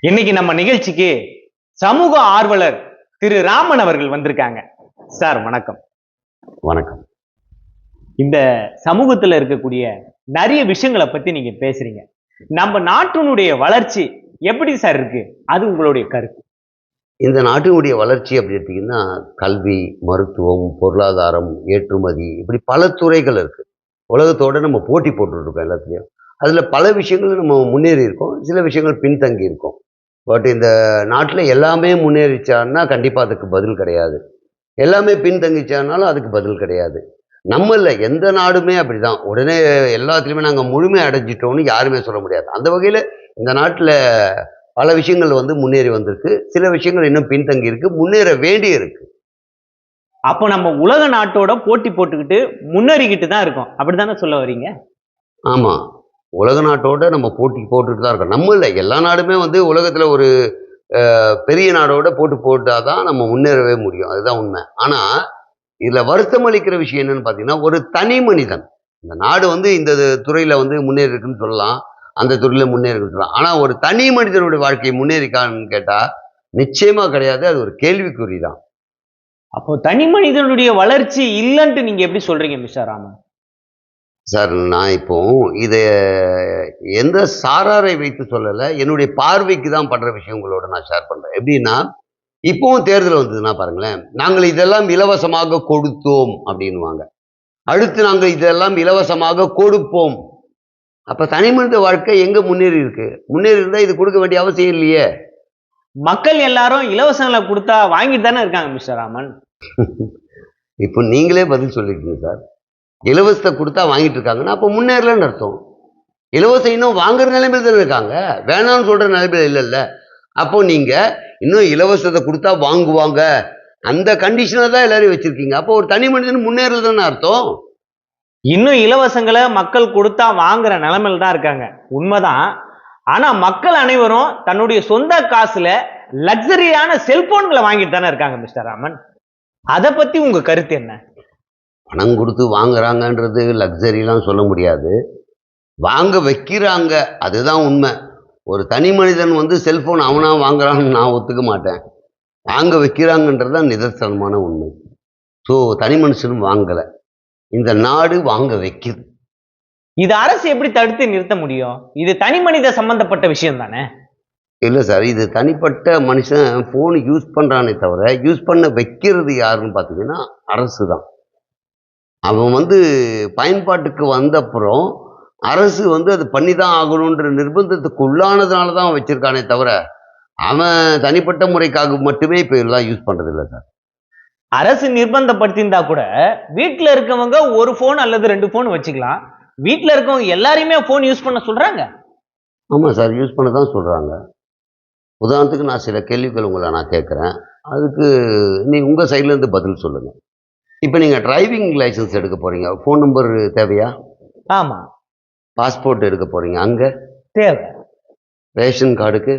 இன்னைக்கு நம்ம நிகழ்ச்சிக்கு சமூக ஆர்வலர் திரு ராமன் அவர்கள் வந்திருக்காங்க. சார் வணக்கம். வணக்கம். இந்த சமூகத்துல இருக்கக்கூடிய நிறைய விஷயங்களை பத்தி நீங்க பேசுறீங்க. நம்ம நாட்டினுடைய வளர்ச்சி எப்படி சார் இருக்கு? அது உங்களுடைய கருத்து. இந்த நாட்டினுடைய வளர்ச்சி அப்படி எடுத்தீங்கன்னா கல்வி மருத்துவம் பொருளாதாரம் ஏற்றுமதி இப்படி பல துறைகள் இருக்கு. உலகத்தோட நம்ம போட்டி போட்டுட்டு இருக்கோம் எல்லாத்துலேயும். அதில் பல விஷயங்கள் நம்ம முன்னேறி இருக்கோம் சில விஷயங்கள் பின்தங்கி இருக்கோம் பட் இந்த நாட்டில் எல்லாமே முன்னேறிச்சான்னா கண்டிப்பாக அதுக்கு பதில் கிடையாது. எல்லாமே பின்தங்கிச்சானாலும் அதுக்கு பதில் கிடையாது. நம்மள எந்த நாடுமே அப்படிதான். உடனே எல்லாத்துலேயுமே நாங்கள் முழுமை அடைஞ்சிட்டோம்னு யாருமே சொல்ல முடியாது. அந்த வகையில் இந்த நாட்டில் பல விஷயங்கள் வந்து முன்னேறி வந்திருக்கு. சில விஷயங்கள் இன்னும் பின்தங்கி இருக்கு. முன்னேற வேண்டி இருக்கு. அப்போ நம்ம உலக நாட்டோட போட்டி போட்டுக்கிட்டு முன்னேறிக்கிட்டு தான் இருக்கோம். அப்படித்தானே சொல்ல வர்றீங்க ஆமாம் உலக நாட்டோட நம்ம போட்டி போட்டுட்டு தான் இருக்கோம். நம்ம இல்லை எல்லா நாடுமே வந்து உலகத்தில் ஒரு பெரிய நாடோட போட்டு போட்டால் தான் நம்ம முன்னேறவே முடியும். அதுதான் உண்மை. ஆனால் இதில் வருத்தம் அளிக்கிற விஷயம் என்னன்னு பார்த்தீங்கன்னா ஒரு தனி மனிதன். இந்த நாடு வந்து இந்த துறையில் வந்து முன்னேறி இருக்குன்னு சொல்லலாம். அந்த துறையில் முன்னேறி சொல்லலாம். ஆனால் ஒரு தனி மனிதனுடைய வாழ்க்கையை முன்னேறிக்கான்னு கேட்டால் நிச்சயமாக கிடையாது. அது ஒரு கேள்விக்குறி தான். அப்போ தனி மனிதனுடைய வளர்ச்சி இல்லைன்ட்டு நீங்கள் எப்படி சொல்கிறீங்க மிஸ்டர் ராமன்? சார் நான் இப்போ இதை எந்த சாராரை வைத்து சொல்லலை என்னுடைய பார்வைக்கு தான் பண்ற விஷயம் உங்களோட நான் ஷேர் பண்றேன். எப்படின்னா இப்போவும் தேர்தல் வந்ததுன்னா பாருங்களேன் நாங்கள் இதெல்லாம் இலவசமாக கொடுத்தோம் அப்படின்வாங்க அடுத்து நாங்கள் இதெல்லாம் இலவசமாக கொடுப்போம். அப்ப தனி மனித வாழ்க்கை எங்க முன்னேறி இருக்கு? முன்னேறி இருந்தா இது கொடுக்க வேண்டிய அவசியம் இல்லையே. மக்கள் எல்லாரும் இலவசங்களை கொடுத்தா வாங்கிட்டு தானே இருக்காங்க மிஸ்டர் ராமன்? இப்போ நீங்களே பதில் சொல்லிருக்கீங்க சார். இலவசத்தை கொடுத்தா வாங்கிட்டு இருக்காங்கன்னா அப்போ முன்னேறலன்னு அர்த்தம். இலவசம் இன்னும் வாங்குற நிலைமையில் தானே இருக்காங்க. வேணாம்னு சொல்கிற நிலைமையில் இல்லைல்ல. அப்போ நீங்கள் இன்னும் இலவசத்தை கொடுத்தா வாங்குவாங்க. அந்த கண்டிஷனை தான் எல்லாரையும் வச்சுருக்கீங்க. அப்போ ஒரு தனி மனிதன் முன்னேறதுன்னு அர்த்தம். இன்னும் இலவசங்களை மக்கள் கொடுத்தா வாங்குற நிலைமையில் தான் இருக்காங்க. உண்மைதான். ஆனால் மக்கள் அனைவரும் தன்னுடைய சொந்த காசில் லக்ஸரியான செல்போன்களை வாங்கிட்டு தானே இருக்காங்க மிஸ்டர் ராமன். அதை பற்றி உங்கள் கருத்து என்ன? பணம் கொடுத்து வாங்குறாங்கன்றது லக்ஸரிலாம் சொல்ல முடியாது. வாங்க வைக்கிறாங்க. அதுதான் உண்மை. ஒரு தனி மனிதன் வந்து செல்போன் அவனா வாங்குறான்னு நான் ஒத்துக்க மாட்டேன். வாங்க வைக்கிறாங்கன்றது தான் நிதர்சனமான உண்மை. ஸோ தனி மனுஷனும் வாங்கலை. இந்த நாடு வாங்க வைக்குது. இது அரசு எப்படி தடுத்து நிறுத்த முடியும்? இது தனி மனித சம்பந்தப்பட்ட விஷயம் தானே? இல்லை சார் இது தனிப்பட்ட மனுஷன் ஃபோன் யூஸ் பண்ணுறானே தவிர யூஸ் பண்ண வைக்கிறது யாருன்னு பார்த்தீங்கன்னா அரசு தான். அவன் வந்து பயன்பாட்டுக்கு வந்தப்புறம் அரசு வந்து அது பண்ணி தான் ஆகணுன்ற நிர்பந்தத்துக்கு உள்ளானதுனால தான் வச்சிருக்கானே தவிர அவன் தனிப்பட்ட முறைக்காக மட்டுமே இப்போ இதெல்லாம் யூஸ் பண்ணுறது இல்லை சார். அரசு நிர்பந்தப்படுத்தியிருந்தா கூட வீட்ல இருக்கவங்க ஒரு போன் அல்லது ரெண்டு போன் வச்சுக்கலாம். வீட்ல இருக்கவங்க எல்லாரையுமே போன் யூஸ் பண்ண சொல்றாங்க? ஆமாம் சார் யூஸ் பண்ண தான் சொல்கிறாங்க உதாரணத்துக்கு நான் சில கேள்விகள் உங்களை நான் கேட்குறேன். அதுக்கு நீ உங்கள் சைட்லேருந்து பதில் சொல்லுங்கள் இப்போ நீங்கள் டிரைவிங் லைசன்ஸ் எடுக்க போகிறீங்க ஃபோன் நம்பர் தேவையா? ஆமா. பாஸ்போர்ட் எடுக்க போகிறீங்க அங்கே? தேவை. ரேஷன் கார்டுக்கு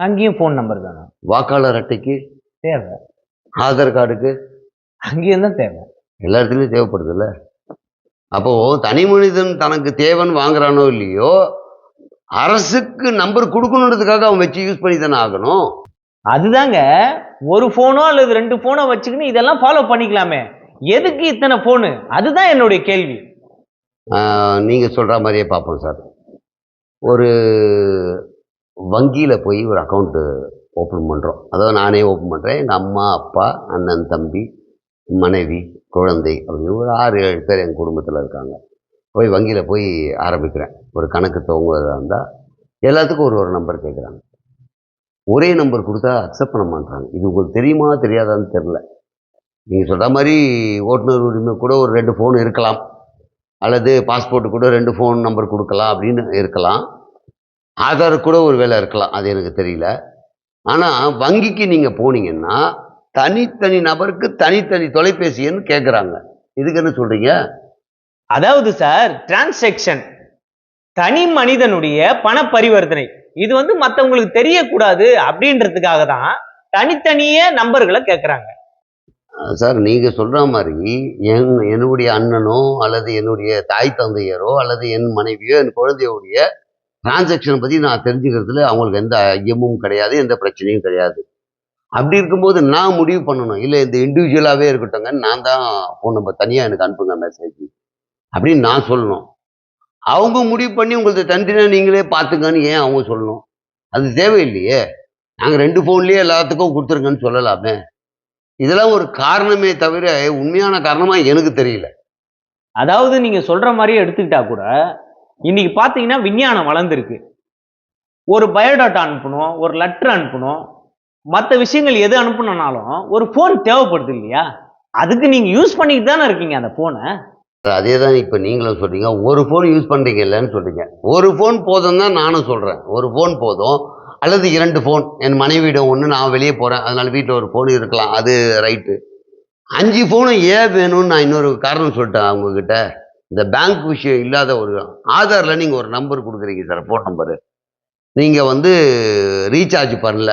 அங்கேயும் போன் நம்பர் தானே. வாக்காளர் அட்டைக்கு? தேவை. ஆதார் கார்டுக்கு அங்கேயும் தான் தேவை. எல்லா இடத்துலையும் தேவைப்படுதுல்ல? அப்போது தனி மனிதன் தனக்கு தேவைன்னு வாங்குறானோ இல்லையோ அரசுக்கு நம்பர் கொடுக்கணுன்றதுக்காக அவன் வச்சு யூஸ் பண்ணி தானே ஆகணும். அதுதாங்க. ஒரு போனோ அல்லது ரெண்டு போனோ வச்சுக்கின்னு இதெல்லாம் ஃபாலோ பண்ணிக்கலாமே. எதுக்கு இத்தனை ஃபோனு அதுதான் என்னுடைய கேள்வி. நீங்கள் சொல்கிற மாதிரியே பார்ப்போம் சார். ஒரு வங்கியில் போய் ஒரு அக்கௌண்ட்டு ஓப்பன் பண்ணுறோம் அதாவது நானே ஓப்பன் பண்ணுறேன் எங்கள் அம்மா அப்பா அண்ணன் தம்பி மனைவி குழந்தை அப்படின்னு ஒரு ஆறு ஏழு பேர் எங்கள் குடும்பத்தில் இருக்காங்க. போய் வங்கியில் போய் ஆரம்பிக்கிறேன். ஒரு கணக்கு துவங்குவதாக இருந்தால் எல்லாத்துக்கும் ஒரு ஒரு நம்பர் கேட்குறாங்க ஒரே நம்பர் கொடுத்தா அக்செப்ட் பண்ண மாட்டாங்க இது உங்களுக்கு தெரியுமா தெரியாதான்னு தெரில நீங்கள் சொல்கிற மாதிரி ஓட்டுநர் உரிமை கூட ஒரு ரெண்டு ஃபோன் இருக்கலாம். அல்லது பாஸ்போர்ட் கூட ரெண்டு ஃபோன் நம்பர் கொடுக்கலாம் அப்படின்னு இருக்கலாம். ஆதார் கூட ஒரு வேலை இருக்கலாம் அது எனக்கு தெரியல. ஆனால் வங்கிக்கு நீங்கள் போனீங்கன்னா தனித்தனி நபருக்கு தனித்தனி தொலைபேசி எண் கேட்குறாங்க இதுக்கு என்ன சொல்கிறீங்க அதாவது சார் டிரான்சாக்ஷன் தனி மனிதனுடைய பண பரிவர்த்தனை இது வந்து மற்றவங்களுக்கு தெரியக்கூடாது அப்படின்றதுக்காக தான் தனித்தனியே நம்பர்களை கேட்குறாங்க சார் நீங்கள் சொல்கிற மாதிரி என் என்னுடைய அண்ணனோ அல்லது என்னுடைய தாய் தந்தையரோ அல்லது என் மனைவியோ என் குழந்தையோடைய டிரான்சாக்ஷனை பற்றி நான் தெரிஞ்சுக்கிறதுல அவங்களுக்கு எந்த ஐயமும் கிடையாது எந்த பிரச்சனையும் கிடையாது. அப்படி இருக்கும்போது நான் முடிவு பண்ணணும். இல்லை இந்த இண்டிவிஜுவலாகவே இருக்கட்டும்ங்க நான் தான் ஃபோன் நம்பர் தனியாக எனக்கு அனுப்புங்க மெசேஜ் அப்படின்னு நான் சொல்லணும். அவங்க முடிவு பண்ணி உங்களுக்கு தனித்தனியாக நீங்களே பார்த்துக்கன்னு ஏன் அவங்க சொல்லணும்? அது தேவையில்லையே. நாங்கள் ரெண்டு ஃபோன்லேயே எல்லாத்துக்கும் கொடுத்துருங்கன்னு சொல்லலாமே. இதெல்லாம் ஒரு காரணமே தவிர உண்மையான காரணமாக எனக்கு தெரியல. அதாவது நீங்க சொல்ற மாதிரியே எடுத்துக்கிட்டா கூட இன்னைக்கு பாத்தீங்கன்னா விஞ்ஞானம் வளர்ந்துருக்கு. ஒரு பயோடாட்டா அனுப்பணும் ஒரு லெட்டர் அனுப்பணும் மற்ற விஷயங்கள் எது அனுப்பணும்னாலும் ஒரு ஃபோன் தேவைப்படுது இல்லையா? அதுக்கு நீங்க யூஸ் பண்ணிட்டு தானே இருக்கீங்க அந்த போனை அதே தான் இப்போ நீங்களும் சொல்றீங்க ஒரு ஃபோன் யூஸ் பண்ணுறீங்க இல்லைன்னு சொல்றீங்க. ஒரு ஃபோன் போதும் தான் நானும் சொல்கிறேன் ஒரு ஃபோன் போதும் அல்லது இரண்டு ஃபோன் என் மனைவியிடம் ஒன்று நான் வெளியே போகிறேன் அதனால் வீட்டில் ஒரு ஃபோன் இருக்கலாம். அது ரைட்டு அஞ்சு ஃபோனும் ஏன் வேணும்னு நான் இன்னொரு காரணம் சொல்லிட்டேன் அவங்கக்கிட்ட இந்த பேங்க் விஷயம் இல்லாத ஒரு ஆதாரில் நீங்கள் ஒரு நம்பர் கொடுக்குறீங்க சார் ஃபோன் நம்பரு நீங்கள் வந்து ரீசார்ஜ் பண்ணல.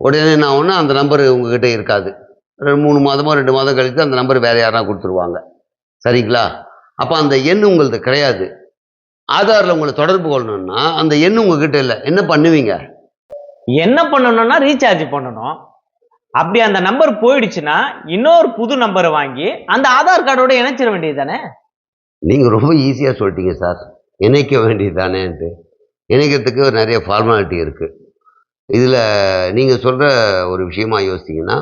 உடனே நான் ஒன்று அந்த நம்பர் உங்ககிட்ட இருக்காது. ரெண்டு மூணு மாதமோ ரெண்டு மாதம் கழித்து அந்த நம்பர் வேறு யாரா கொடுத்துருவாங்க. சரிங்களா? அப்போ அந்த எண் உங்களது கிடையாது. ஆதாரில் உங்களை தொடர்பு கொள்ளணும்னா அந்த எண் உங்ககிட்ட இல்லை. என்ன பண்ணுவீங்க? என்ன பண்ணணும்னா ரீசார்ஜ் பண்ணணும். அப்படி அந்த நம்பர் போயிடுச்சுன்னா இன்னொரு புது நம்பரை வாங்கி அந்த ஆதார் கார்டோட இணைச்சிட வேண்டியது தானே நீங்கள் ரொம்ப ஈஸியாக சொல்லிட்டீங்க சார் இணைக்க வேண்டியது தானேன்ட்டு இணைக்கிறதுக்கு ஒரு நிறைய ஃபார்மாலிட்டி இருக்குது இதில் நீங்கள் சொல்கிற ஒரு விஷயமா யோசிச்சிங்கன்னா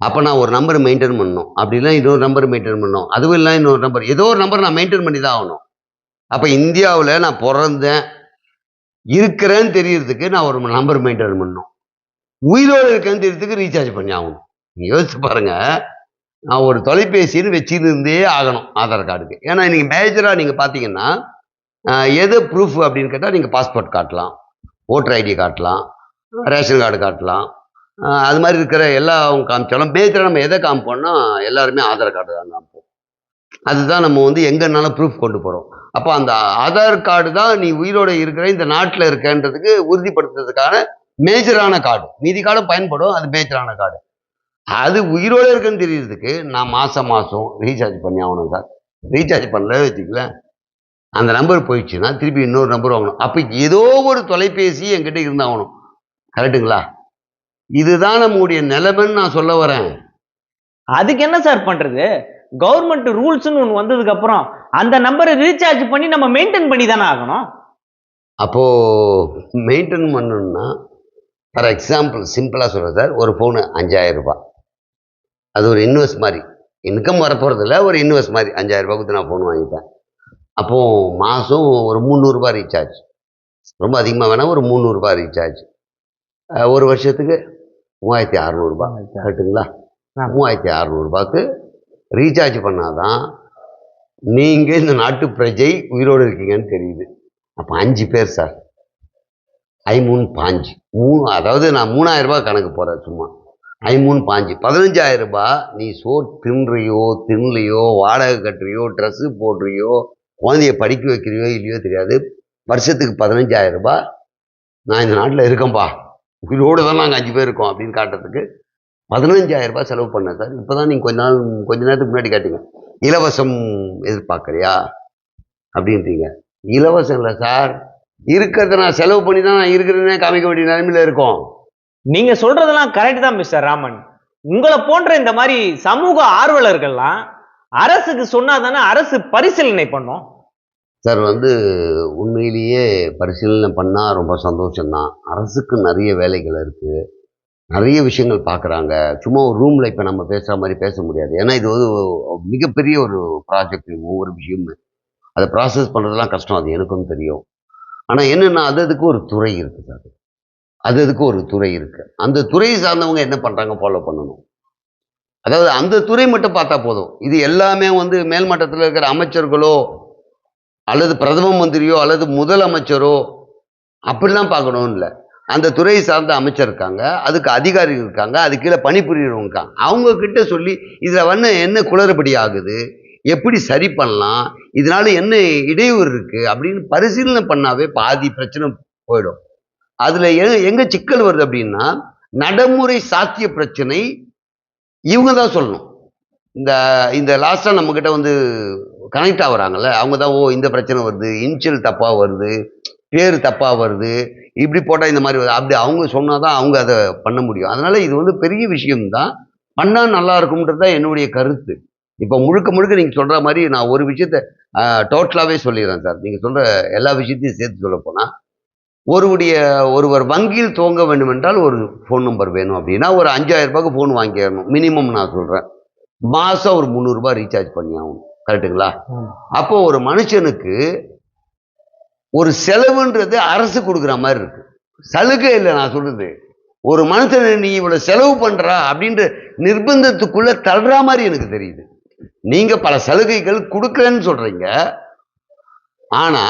அப்போ நான் ஒரு நம்பர் மெயின்டைன் பண்ணணும். அப்படிலாம் இன்னொரு நம்பர் மெயின்டைன் பண்ணணும். அதுவும் இல்லை இன்னொரு நம்பர் ஏதோ ஒரு நம்பர் நான் மெயின்டைன் பண்ணி தான் ஆகணும். அப்போ இந்தியாவில் நான் பிறந்தேன் இருக்கிறேன்னு தெரியறதுக்கு நான் ஒரு நம்பர் மெயின்டைன் பண்ணணும். உயிரோடு இருக்கேன்னு தெரியறதுக்கு ரீசார்ஜ் பண்ணி ஆகணும். நீங்கள் யோசிச்சு பாருங்கள் நான் ஒரு தொலைபேசின்னு வச்சிருந்தே ஆகணும் ஆதார் கார்டுக்கு. ஏன்னா இன்னைக்கு மேஜராக நீங்கள் பார்த்தீங்கன்னா எது ப்ரூஃப் அப்படின்னு கேட்டால் நீங்கள் பாஸ்போர்ட் காட்டலாம் ஓட்டர் ஐடி காட்டலாம் ரேஷன் கார்டு காட்டலாம் அது மாதிரி இருக்கிற எல்லா அவங்க காமிச்சாலும் மேஜராக நம்ம எதை காமிப்போம்னா எல்லாருமே ஆதார் கார்டு தான் காமிப்போம். அதுதான் நம்ம வந்து எங்கேனாலும் ப்ரூஃப் கொண்டு போகிறோம் அப்போ அந்த ஆதார் கார்டு தான் நீ உயிரோட இருக்கிற இந்த நாட்டில் இருக்கன்றதுக்கு உறுதிப்படுத்துறதுக்கான மேஜரான கார்டு மீதி கார்டும் பயன்படும் அது மேஜரான கார்டு அது உயிரோடு இருக்குன்னு தெரியறதுக்கு நான் மாதம் மாதம் ரீசார்ஜ் பண்ணி ஆகணும் சார். ரீசார்ஜ் பண்ணல வச்சுக்கல அந்த நம்பர் போயிடுச்சுன்னா திருப்பி இன்னொரு நம்பர் வாங்கணும். அப்போ ஏதோ ஒரு தொலைபேசி என்கிட்ட இருந்தாகணும். கரெக்டுங்களா இதுதான் நம்முடைய நிலைமைன்னு நான் சொல்ல வரேன். அதுக்கு என்ன சார் பண்ணுறது கவர்மெண்ட் ரூல்ஸ்னு ஒன்று வந்ததுக்கு அப்புறம் அந்த நம்பரை ரீசார்ஜ் பண்ணி நம்ம மெயின்டைன் பண்ணி தானே ஆகணும். அப்போது மெயின்டைன் பண்ணணும்னா ஃபார் எக்ஸாம்பிள் சிம்பிளாக சொல்கிறேன் சார். ஒரு ஃபோனு அஞ்சாயிரம் ரூபாய். அது ஒரு இன்வெஸ்ட் மாதிரி. இன்கம் வரப்போகிறதில்ல ஒரு இன்வெஸ்ட் மாதிரி. அஞ்சாயிரம் ரூபாய் கொடுத்து நான் ஃபோன் வாங்கிப்பேன். அப்போது மாதம் ஒரு முந்நூறுரூபா ரீசார்ஜ் ரொம்ப அதிகமாக வேணால் ஒரு முந்நூறுரூபா ரீசார்ஜ் ஒரு வருஷத்துக்கு மூவாயிரத்தி அறநூறுபா கரெக்டுங்களா. மூவாயிரத்தி அறநூறுபாக்கு ரீசார்ஜ் பண்ணாதான் நீங்கள் இந்த நாட்டு பிரஜை உயிரோடு இருக்கீங்கன்னு தெரியுது. அப்போ அஞ்சு பேர் சார். ஐமூணு பாஞ்சு. மூணு அதாவது நான் மூணாயிரம் ரூபாய் கணக்கு போகிறேன் சும்மா. ஐமூணு பாஞ்சு. பதினஞ்சாயிரம் ரூபாய் நீ சோறு தின்றியோ தின்னலையோ வாடகை கட்டுறியோ ட்ரெஸ்ஸு போடுறியோ குழந்தைய படிக்க வைக்கிறியோ இல்லையோ தெரியாது. வருஷத்துக்கு பதினஞ்சாயிரம் ரூபாய் நான் இந்த நாட்டில் இருக்கேன்ப்பா உயிரோடு தான் நாங்கள் அஞ்சு பேர் இருக்கோம் அப்படின்னு காட்டுறதுக்கு பதினஞ்சாயிரம் ரூபாய் செலவு பண்ணேன் சார். இப்போ தான் நீங்கள் கொஞ்ச நாள் கொஞ்ச நேரத்துக்கு முன்னாடி காட்டிங்க. இலவசம் எதிர்பார்க்குறியா அப்படின்றீங்க. இலவசம் இல்லை சார். இருக்கிறத நான் செலவு பண்ணி தான் நான் இருக்கிறேன்னே காமிக்க வேண்டிய நிலைமையில இருக்கோம். நீங்க சொல்றதெல்லாம் கரெக்ட் தான் மிஸ்டர் ராமன். உங்களை போன்ற இந்த மாதிரி சமூக ஆர்வலர்கள்லாம் அரசுக்கு சொன்னா தானே அரசு பரிசீலனை பண்ணும்? சார் வந்து உண்மையிலேயே பரிசீலனை பண்ணால் ரொம்ப சந்தோஷம்தான். அரசுக்கு நிறைய வேலைகள் இருக்குது நிறைய விஷயங்கள் பார்க்குறாங்க. சும்மா ஒரு ரூமில் இப்போ நம்ம பேசுகிற மாதிரி பேச முடியாது. ஏன்னா இது வந்து மிகப்பெரிய ஒரு ப்ராஜெக்ட் ஒவ்வொரு விஷயமும். அதை ப்ராசஸ் பண்ணுறதுலாம் கஷ்டம். அது எனக்கும் தெரியும். ஆனால் என்னென்னா அது அதுக்கு ஒரு துறை இருக்குது சார். அது அதுக்கு ஒரு துறை இருக்குது அந்த துறையை சார்ந்தவங்க என்ன பண்ணுறாங்க ஃபாலோ பண்ணணும். அதாவது அந்த துறை மட்டும் பார்த்தா போதும். இது எல்லாமே வந்து மேல்மட்டத்தில் இருக்கிற அமைச்சர்களோ அல்லது பிரதம மந்திரியோ அல்லது முதலமைச்சரோ அப்படிலாம் பார்க்கணும்னு இல்லை. அந்த துறையை சார்ந்த அமைச்சர் இருக்காங்க அதுக்கு அதிகாரிகள் இருக்காங்க அது கீழே பணிபுரியவங்க இருக்காங்க. அவங்கக்கிட்ட சொல்லி இதில் வந்து என்ன குளறுபடி ஆகுது எப்படி சரி பண்ணலாம் இதனால என்ன இடையூறு இருக்குது அப்படின்னு பரிசீலனை பண்ணாவே பாதி பிரச்சனை போயிடும். அதில் எ எங்கே சிக்கல் வருது அப்படின்னா நடைமுறை சாத்திய பிரச்சனை இவங்க தான் சொல்லணும். இந்த இந்த லாஸ்ட்டாக நம்மக்கிட்ட வந்து கனெக்ட் ஆகுறாங்கல்ல அவங்க தான் ஓ இந்த பிரச்சனை வருது இன்ஷியல் தப்பாக வருது பேர் தப்பாக வருது இப்படி போட்டால் இந்த மாதிரி அப்படி அவங்க சொன்னாதான் அவங்க அதை பண்ண முடியும். அதனால இது வந்து பெரிய விஷயம்தான். பண்ணா நல்லா இருக்கும்ன்றது தான் என்னுடைய கருத்து. இப்போ முழுக்க முழுக்க நீங்க சொல்ற மாதிரி நான் ஒரு விஷயத்த டோட்டலாகவே சொல்லிடுறேன் சார். நீங்க சொல்ற எல்லா விஷயத்தையும் சேர்த்து சொல்ல போனா ஒருவருடைய ஒருவர் வங்கியில் துவங்க வேண்டும் என்றால் ஒரு ஃபோன் நம்பர் வேணும் அப்படின்னா ஒரு அஞ்சாயிரம் ரூபாய்க்கு ஃபோன் வாங்கிடணும். மினிமம் நான் சொல்றேன். மாசம் ஒரு முந்நூறுரூபா ரீசார்ஜ் பண்ணி ஆகணும். கரெக்டுங்களா அப்போ ஒரு மனுஷனுக்கு ஒரு செலவுன்றது அரசு கொடுக்குற மாதிரி இருக்கு. சலுகை இல்லை நான் சொல்றது. ஒரு மனுஷனை நீ இவ்வளவு செலவு பண்றா அப்படின்ற நிர்பந்தத்துக்குள்ள தள்ளுற மாதிரி எனக்கு தெரியுது. நீங்க பல சலுகைகள் கொடுக்கலன்னு சொல்றீங்க. ஆனா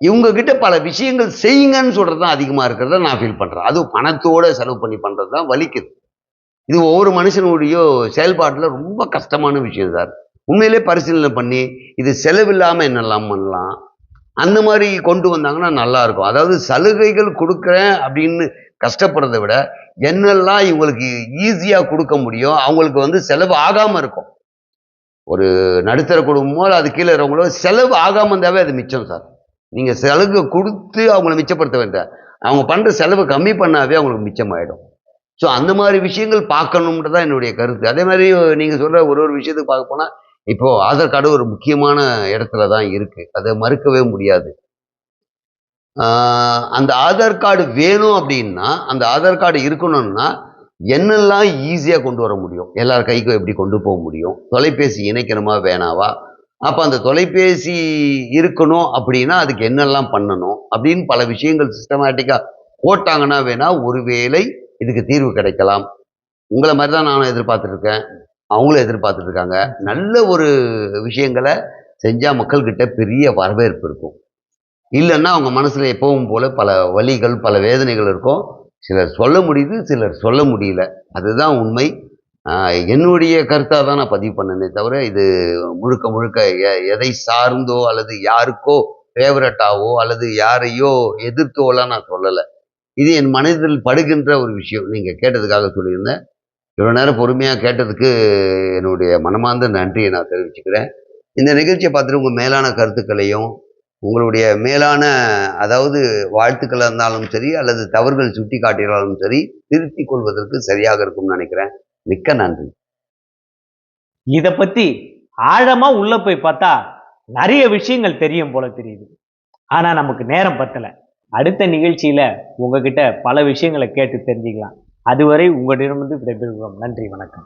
இவங்க கிட்ட பல விஷயங்கள் செய்யுங்கன்னு சொல்கிறது தான் அதிகமா இருக்கிறத நான் ஃபீல் பண்றேன். அதுவும் பணத்தோட செலவு பண்ணி பண்ணுறது தான் வலிக்குது. இது ஒவ்வொரு மனுஷனுடைய செயல்பாட்டில் ரொம்ப கஷ்டமான விஷயம் சார். உண்மையிலே பரிசீலனை பண்ணி இது செலவில்லாமல் என்னெல்லாம் பண்ணலாம்? அந்த மாதிரி கொண்டு வந்தாங்கன்னா நல்லா இருக்கும் அதாவது சலுகைகள் கொடுக்குறேன் அப்படின்னு கஷ்டப்படுறதை விட என்னெல்லாம் இவங்களுக்கு ஈஸியாக கொடுக்க முடியும் அவங்களுக்கு வந்து செலவு ஆகாமல் இருக்கும். ஒரு நடுத்தர குடும்பமோ அது கீழே இருக்கிறவங்களோ செலவு ஆகாமல் இருந்தாவே அது மிச்சம் சார். நீங்கள் செலவு கொடுத்து அவங்கள மிச்சப்படுத்த வேண்டாம். அவங்க பண்ணுற செலவு கம்மி பண்ணாவே அவங்களுக்கு மிச்சமாயிடும். ஸோ அந்த மாதிரி விஷயங்கள் பார்க்கணுன்றது தான் என்னுடைய கருத்து. அதே மாதிரி நீங்கள் சொல்கிற ஒரு ஒரு விஷயத்துக்கு பார்க்க போனால் இப்போ ஆதார் கார்டு ஒரு முக்கியமான இடத்துல தான் இருக்கு. அதை மறுக்கவே முடியாது. ஆஹ் அந்த ஆதார் கார்டு வேணும் அப்படின்னா அந்த ஆதார் கார்டு இருக்கணும்னா என்னெல்லாம் ஈஸியாக கொண்டு வர முடியும்? எல்லார் கைக்கும் எப்படி கொண்டு போக முடியும்? தொலைபேசி இணைக்கணுமா வேணாவா? அப்போ அந்த தொலைபேசி இருக்கணும் அப்படின்னா அதுக்கு என்னெல்லாம் பண்ணணும்? அப்படின்னு பல விஷயங்கள் சிஸ்டமேட்டிக்காக போட்டாங்கன்னா வேணா ஒருவேளை இதுக்கு தீர்வு கிடைக்கலாம். உங்களை மாதிரி தான் நானும் எதிர்பார்த்துருக்கேன் அவங்களும் எதிர்பார்த்துட்டு இருக்காங்க நல்ல ஒரு விஷயங்களை செஞ்சால் மக்கள்கிட்ட பெரிய வரவேற்பு இருக்கும். இல்லைன்னா அவங்க மனசில் எப்பவும் போல் பல வழிகள் பல வேதனைகள் இருக்கும். சிலர் சொல்ல முடியுது சிலர் சொல்ல முடியல. அதுதான் உண்மை. என்னுடைய கருத்தாக தான் நான் பதிவு பண்ணனே தவிர இது முழுக்க முழுக்க எ- எதை சார்ந்தோ அல்லது யாருக்கோ ஃபேவரட்டாவோ அல்லது யாரையோ எதிர்த்தோலாம் நான் சொல்லலை. இது என் மனதில் படுகின்ற ஒரு விஷயம். நீங்கள் கேட்டதுக்காக சொல்லியிருந்தேன். இவ்வளோ நேரம் பொறுமையாக கேட்டதுக்கு என்னுடைய மனமார்ந்த நன்றியை நான் தெரிவிச்சுக்கிறேன். இந்த நிகழ்ச்சியை பார்த்துட்டு உங்கள் மேலான கருத்துக்களையும் உங்களுடைய மேலான அதாவது வாழ்த்துக்களாக இருந்தாலும் சரி அல்லது தவறுகள் சுட்டி காட்டினாலும் சரி திருத்திக் கொள்வதற்கு சரியாக இருக்கும்னு நினைக்கிறேன். மிக்க நன்றி. இதை பத்தி ஆழமா உள்ள போய் பார்த்தா நிறைய விஷயங்கள் தெரியும் போல தெரியுது. ஆனா நமக்கு நேரம் பத்தல. அடுத்த நிகழ்ச்சியில உங்ககிட்ட பல விஷயங்களை கேட்டு தெரிஞ்சுக்கலாம். அதுவரை உங்களிடமிருந்து விடைபெறுகிறோம். நன்றி வணக்கம்.